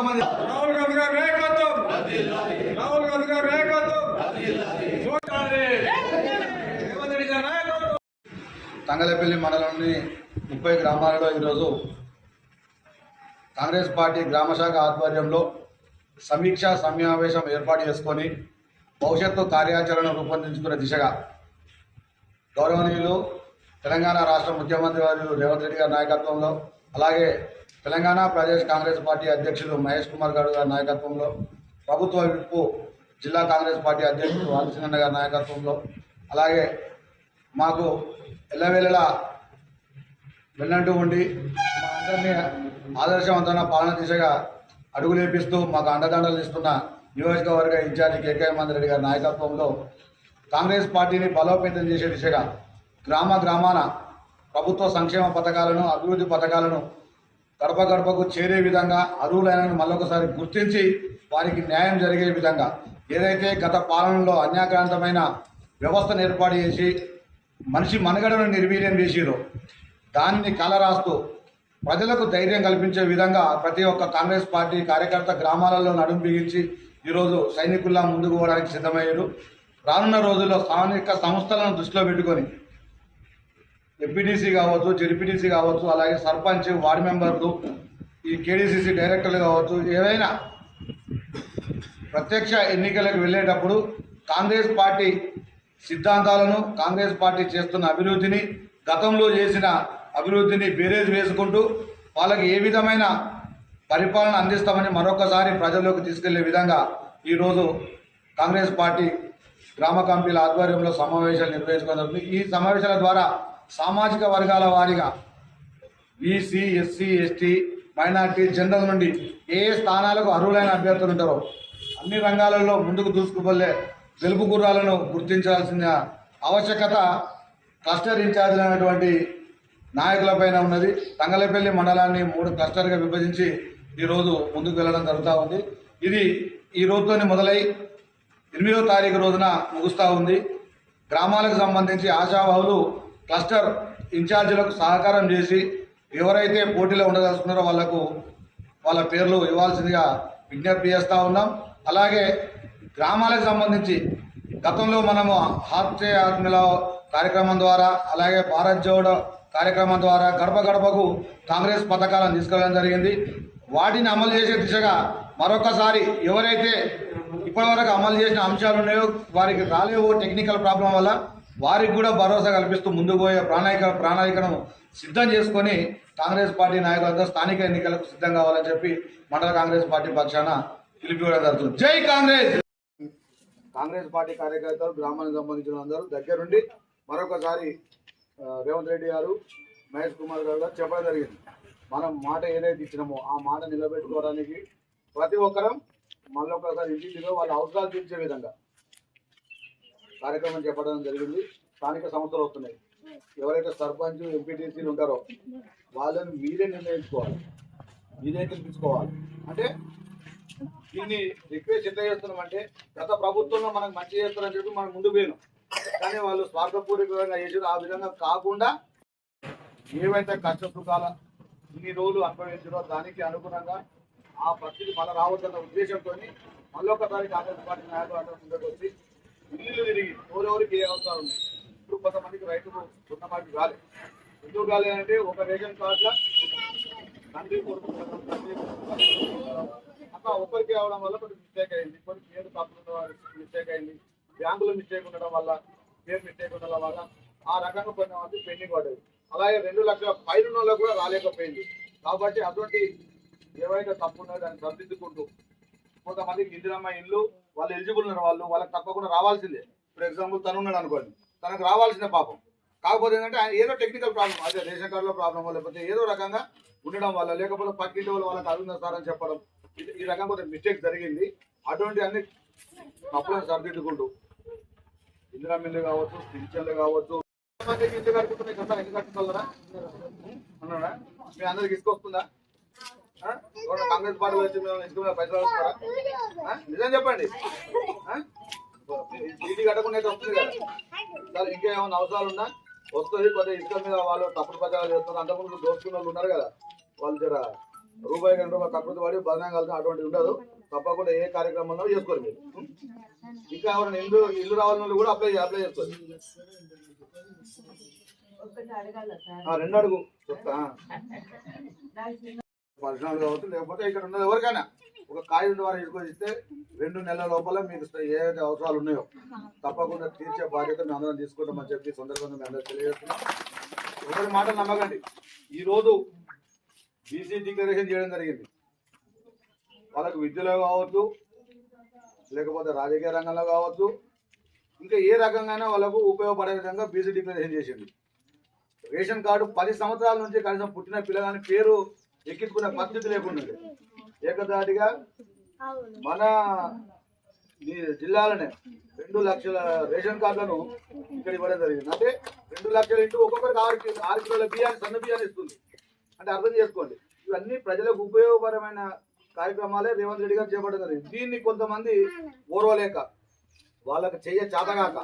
కూర్చొని మొత్తం మంది రాహుల్ గాంధీ గారి నాయకత్వం. రాహుల్ గాంధీ గారి నాయకత్వం. గారి తంగలపల్లి మండలంలోని ముప్పై గ్రామాలలో ఈరోజు కాంగ్రెస్ పార్టీ గ్రామశాఖ ఆధ్వర్యంలో సమీక్షా సమావేశం ఏర్పాటు చేసుకొని భవిష్యత్తు కార్యాచరణ రూపొందించుకునే దిశగా గౌరవనీయులు తెలంగాణ రాష్ట్ర ముఖ్యమంత్రి వారు రేవంత్ రెడ్డి గారి నాయకత్వంలో అలాగే తెలంగాణ ప్రదేశ్ కాంగ్రెస్ పార్టీ అధ్యక్షులు మహేష్ కుమార్ గౌడ్ గారి నాయకత్వంలో ప్రభుత్వ విప్పు జిల్లా కాంగ్రెస్ పార్టీ అధ్యక్షుడు వాలసింగన్న గారి నాయకత్వంలో అలాగే మాకు ఎల్లవేళలా వెళ్ళంటూ ఉండి మా అందరినీ ఆదర్శవంతమైన పాలన దిశగా అడుగులేపిస్తూ మాకు అండదండలు ఇస్తున్న నియోజకవర్గ ఇన్ఛార్జి కేకే రెడ్డి గారి నాయకత్వంలో కాంగ్రెస్ పార్టీని బలోపేతం చేసే దిశగా గ్రామ గ్రామాన ప్రభుత్వ సంక్షేమ పథకాలను అభివృద్ధి పథకాలను గడప గడపకు చేరే విధంగా అర్హులైన మళ్ళొకసారి గుర్తించి వారికి న్యాయం జరిగే విధంగా ఏదైతే గత పాలనలో అన్యాక్రాంతమైన వ్యవస్థను ఏర్పాటు చేసి మనిషి మనుగడను నిర్వీర్యం చేసిరు దానిని కలరాస్తూ ప్రజలకు ధైర్యం కల్పించే విధంగా ప్రతి ఒక్క కాంగ్రెస్ పార్టీ కార్యకర్త గ్రామాలలో నడుం బిగించి ఈరోజు సైనికుల్లా ముందుకు పోవడానికి సిద్ధమయ్యారు. రానున్న రోజుల్లో స్థానిక సంస్థలను దృష్టిలో పెట్టుకొని ఎంపీటీసీ కావచ్చు జెడ్పీటీసీ కావచ్చు అలాగే సర్పంచ్ వార్డు మెంబర్లు ఈ కేడీసీసీ డైరెక్టర్లు కావచ్చు ఏవైనా ప్రత్యక్ష ఎన్నికలకు వెళ్ళేటప్పుడు కాంగ్రెస్ పార్టీ సిద్ధాంతాలను కాంగ్రెస్ పార్టీ చేస్తున్న అభివృద్ధిని గతంలో చేసిన అభివృద్ధిని బేరేజ్ వేసుకుంటూ వాళ్ళకి ఏ విధమైన పరిపాలన అందిస్తామని మరొకసారి ప్రజల్లోకి తీసుకెళ్ళే విధంగా ఈరోజు కాంగ్రెస్ పార్టీ గ్రామ కమిటీల ఆధ్వర్యంలో సమావేశాలు నిర్వహించుకున్నారు ఈ సమావేశాల ద్వారా సామాజిక వర్గాల వారీగా BC SC ST minority general నుండి ఏ ఏ స్థానాలకు అర్హులైన అభ్యర్థులు ఉంటారో అన్ని రంగాలలో ముందుకు దూసుకుపోలే గెలుపు గుర్రాలను గుర్తించాల్సిన ఆవశ్యకత క్లస్టర్ ఇన్ఛార్జీలు అయినటువంటి నాయకులపైన ఉన్నది. తంగలపల్లి మండలాన్ని మూడు క్లస్టర్గా విభజించి ఈరోజు ముందుకు వెళ్ళడం జరుగుతూ ఉంది. ఇది ఈ రోజుతోనే మొదలై ఎనిమిదో తారీఖు రోజున ముగుస్తూ ఉంది. గ్రామాలకు సంబంధించి ఆశావాహులు క్లస్టర్ ఇన్ఛార్జీలకు సహకారం చేసి ఎవరైతే పోటీలో ఉండదలుచుకున్నారో వాళ్ళకు వాళ్ళ పేర్లు ఇవ్వాల్సిందిగా విజ్ఞప్తి చేస్తూ ఉన్నాం. అలాగే గ్రామాలకు సంబంధించి గతంలో మనము హాత్య ఆత్మల కార్యక్రమం ద్వారా అలాగే భారత్ జోడో కార్యక్రమం ద్వారా గడప గడపకు కాంగ్రెస్ పథకాలను తీసుకెళ్ళడం జరిగింది. వాటిని అమలు చేసే దిశగా మరొకసారి ఎవరైతే ఇప్పటివరకు అమలు చేసిన అంశాలు ఉన్నాయో వారికి రాలేవో టెక్నికల్ ప్రాబ్లం వల్ల వారికి కూడా భరోసా కల్పిస్తూ ముందుకు పోయే ప్రణాళిక ప్రణాళికను సిద్ధం చేసుకొని కాంగ్రెస్ పార్టీ నాయకులందరూ స్థానిక ఎన్నికలకు సిద్ధం కావాలని చెప్పి మండల కాంగ్రెస్ పార్టీ పక్షాన పిలిపివ్వడం జరుగుతుంది. జై కాంగ్రెస్! కాంగ్రెస్ పార్టీ కార్యకర్తలు గ్రామానికి సంబంధించిన అందరూ దగ్గరుండి మరొకసారి రేవంత్ రెడ్డి గారు మహేష్ కుమార్ గారు గారు చెప్పడం జరిగింది. మనం మాట ఏదైతే ఇచ్చినామో ఆ మాట నిలబెట్టుకోవడానికి ప్రతి ఒక్కరం మళ్ళీ ఒకసారి ఇంటిలో వాళ్ళ అవసరాలు తీర్చే విధంగా కార్యక్రమం చెప్పడం జరిగింది. స్థానిక సంస్థలు వస్తున్నాయి. ఎవరైతే సర్పంచ్ ఎంపీటీసీలు ఉంటారో వాళ్ళని మీరే నిర్ణయించుకోవాలి. మీరే గెలిపించుకోవాలి అంటే దీన్ని రిక్వెస్ట్ ఎట్లా చేస్తున్నామంటే గత ప్రభుత్వంలో మనకు మంచి చేస్తారని చెప్పి మనం ముందు పోయినాం. కానీ వాళ్ళు స్వార్థపూర్వకంగా చేసారు ఆ విధంగా కాకుండా ఏవైతే కష్ట సుఖాల ఇన్ని రోజులు అనుభవించారో దానికి అనుగుణంగా ఆ పరిస్థితి మళ్ళీ రావద్దన్న ఉద్దేశంతో మళ్ళీ ఒకసారి కాంగ్రెస్ పార్టీ నాయకులు అందరూ ముందుకు వచ్చి ఇల్లు తిరిగి ఎవరెవరికి ఏ అవసరాలు ఉన్నాయి? ఇప్పుడు కొంతమందికి రైతులు ఉన్నమాటి కాలేదు ఎందుకు కాలేదంటే ఒక రేషన్ కార్డులో తండ్రి కొడుకు తండ్రి అట్లా ఒక్కరికి అవడం వల్ల కొంచెం మిస్టేక్ అయింది. కొన్ని పేరు తప్పుల మిస్టేక్ అయింది. బ్యాంకులో మిస్టేక్ ఉండడం వల్ల పేరు మిస్టేక్ ఉండడం వల్ల ఆ రకంగా కొంతమంది పెండింగ్ పడేది అలాగే రెండు లక్షల పైన కూడా రాలేకపోయింది. కాబట్టి అటువంటి ఏవైతే తప్పు ఉన్నాయో దాన్ని సరిదిద్దుకుంటూ కొంతమందికి ఇందిరమ్మ ఇల్లు వాళ్ళు ఎలిజిబుల్ ఉన్నారు వాళ్ళు వాళ్ళకి తప్పకుండా రావాల్సిందే ఫర్ ఎగ్జాంపుల్ తను ఉన్నాడు అనుకోండి తనకు రావాల్సిందే పాపం కాకపోతే ఏంటంటే ఆయన ఏదో టెక్నికల్ ప్రాబ్లం అదే రేషన్ కార్డులో ప్రాబ్లం లేకపోతే ఏదో రకంగా ఉండడం వల్ల లేకపోతే పక్కింటి వాళ్ళు వాళ్ళకి అరుందా సార్ అని చెప్పడం ఈ రకంగా కొంచెం మిస్టేక్ జరిగింది అటువంటి అన్ని తప్పులను సరిదిద్దుకుంటూ ఇందిరా మిల్లు కావచ్చు పింఛన్లు కావచ్చు మందికి ఇల్లు కట్టుకుంటున్నాయి కదా ఇల్లు కట్టుకోగలరా మీ అందరికి ఇసుకొస్తుందా కాంగ్రెస్ పార్టీ వచ్చి మేము ఇసుక పైసలు వస్తారా? నిజం చెప్పండి. ఆ? ఇంటికి కట్టకుండా అయితే వస్తుంది కదా. సార్ ఇంకేమైనా అవసరాలు ఉన్నా? వస్తుంది కొద్దిగా ఇసుక మీద వాళ్ళు తప్పుడు ప్రచారాలు చేస్తున్నారు. అంతకుముందు దోచుకున్న వాళ్ళు ఉన్నారు కదా. వాళ్ళు జర రూపాయి రెండు రూపాయలు కక్కుర్తి పడి బదనం కలిసి అటువంటి ఉండదు. తప్పకుండా ఏ కార్యక్రమంలో చేసుకోరు మీరు. ఇంకా ఎవరైనా ఇల్లు ఇల్లు రావాలని వాళ్ళు కూడా అప్లై అప్లై చేసుకోరు రెండు అడుగు. చెప్తా. పర్సనల్ కావచ్చు లేకపోతే ఇక్కడ ఉన్నది ఎవరికైనా. ఒక కాగితం ద్వారా తీసుకొని ఇస్తే రెండు నెలల లోపల మీకు ఏదైతే అవసరాలు ఉన్నాయో తప్పకుండా తీర్చే బాధ్యత మేము అందరం తీసుకుంటామని చెప్పి సందర్భంగా మేము అందరూ తెలియజేస్తున్నాం. ఒకరి మాట నమ్మకండి. ఈరోజు బీసీ డిక్లరేషన్ చేయడం జరిగింది. వాళ్ళకు విద్యలో కావచ్చు లేకపోతే రాజకీయ రంగంలో కావచ్చు ఇంకా ఏ రకంగా వాళ్ళకు ఉపయోగపడే విధంగా బీసీ డిక్లరేషన్ చేసింది. రేషన్ కార్డు పది సంవత్సరాల నుంచి కనీసం పుట్టిన పిల్లగాని పేరు ఎక్కించుకునే పరిస్థితి లేకుండా. ఏకదాటిగా మన జిల్లాలోనే రెండు లక్షల రేషన్ కార్డులను ఇక్కడ ఇవ్వడం జరిగింది. అంటే రెండు లక్షల ఇంటూ ఒక్కొక్కరికి ఆరు ఆరు కిలోల బియ్యాన్ని సన్న బియ్యాన్ని ఇస్తుంది. అంటే అర్థం చేసుకోండి. ఇవన్నీ ప్రజలకు ఉపయోగకరమైన కార్యక్రమాలే రేవంత్ రెడ్డి గారు చేపట్టడం జరిగింది. దీన్ని కొంతమంది ఓర్వలేక వాళ్ళకి చెయ్య చేతగాక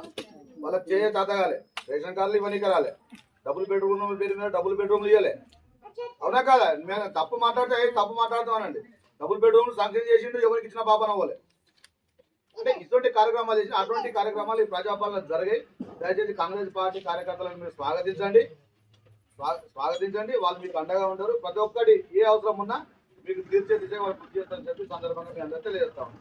వాళ్ళకి చెయ్య చేతగాలే. రేషన్ కార్డులు ఇవన్నీ రాలే. డబుల్ బెడ్రూమ్ పేరు మీద డబుల్ బెడ్రూమ్లు ఇవ్వలే అవునా కాదా? మేము తప్పు మాట్లాడితే తప్పు మాట్లాడుతామనండి. డబుల్ బెడ్రూమ్ శాంక్షన్ చేసిండు ఎవరికి ఇచ్చిన పాపన అవ్వలే అంటే ఇటువంటి కార్యక్రమాలు చేసి అటువంటి కార్యక్రమాలు ఈ ప్రజాపాలన జరిగాయి. దయచేసి కాంగ్రెస్ పార్టీ కార్యకర్తలను మీరు స్వాగతించండి. స్వా- స్వాగతించండి. వాళ్ళు మీకు అండగా ఉంటారు. ప్రతి ఒక్కటి ఏ అవసరం ఉన్నా మీకు తీర్చే దిశగా వాళ్ళు కృషి చేస్తారని చెప్పి సందర్భంగా మీ అందరూ తెలియజేస్తాం